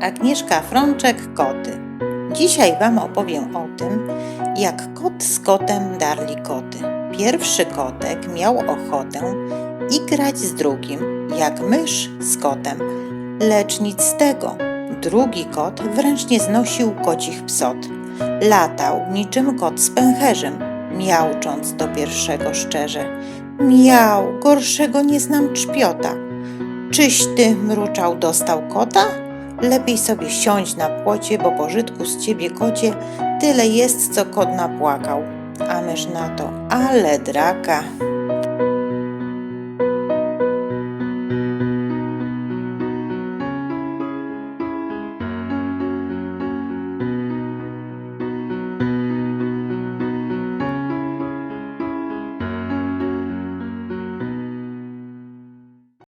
Agnieszka Frączek, koty. Dzisiaj Wam opowiem o tym, jak kot z kotem darli koty. Pierwszy kotek miał ochotę igrać z drugim, jak mysz z kotem, lecz nic z tego. Drugi kot wręcz nie znosił kocich psot. Latał niczym kot z pęcherzem, miaucząc do pierwszego szczerze. Miał, gorszego nie znam czpiota. Czyś ty, mruczał, dostał kota? Lepiej sobie siądź na płocie, bo pożytku z ciebie kocie tyle jest, co kot napłakał. A mysz na to, ale draka.